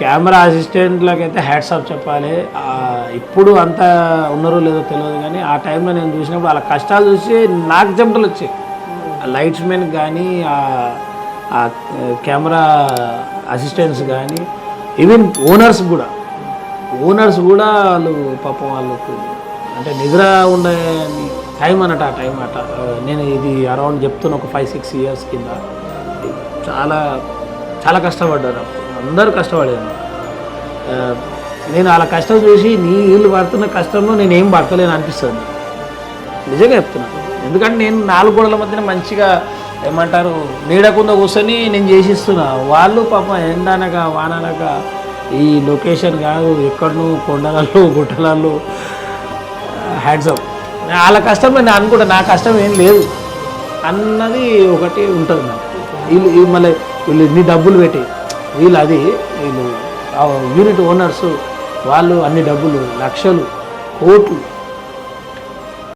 Camera అసిస్టెంట్లకు అయితే hats off చెప్పాలి. ఇప్పుడు అంత ఉన్నారో లేదో తెలియదు కానీ ఆ టైంలో నేను చూసినప్పుడు వాళ్ళ కష్టాలు చూసి నాకు జంటలు వచ్చాయి. లైట్స్ మెన్ కానీ ఆ కెమెరా అసిస్టెంట్స్ కానీ ఈవెన్ ఓనర్స్ కూడా. ఓనర్స్ కూడా వాళ్ళు పాపం వాళ్ళకు అంటే నిద్ర ఉండే టైం అన్నట్టు ఆ టైం అట. నేను ఇది అరౌండ్ చెప్తున్న ఒక ఫైవ్ సిక్స్ ఇయర్స్ కింద. చాలా చాలా కష్టపడ్డారు. అందరూ కష్టపడేది. నేను వాళ్ళ కష్టం చూసి నీ వీళ్ళు పడుతున్న కష్టంలో నేను ఏం పడతలేను అనిపిస్తుంది. నిజంగా చెప్తున్నాను ఎందుకంటే నేను నాలుగు గోడల మధ్యన మంచిగా ఏమంటారు నీడకుండా కూర్చొని నేను చేసిస్తున్నా. వాళ్ళు పాపం ఎండనక వాననక ఈ లొకేషన్ కాదు ఎక్కడను కొండలలో గుట్టలలో హ్యాండ్సప్ వాళ్ళ కష్టం నేను అనుకుంటా నా కష్టం ఏం లేదు అన్నది ఒకటి ఉంటుంది నాకు. వీళ్ళు వీళ్ళు మళ్ళీ వీళ్ళు ఇన్ని డబ్బులు పెట్టి వీళ్ళు అది వీళ్ళు యూనిట్ ఓనర్స్ వాళ్ళు అన్ని డబ్బులు లక్షలు కోట్లు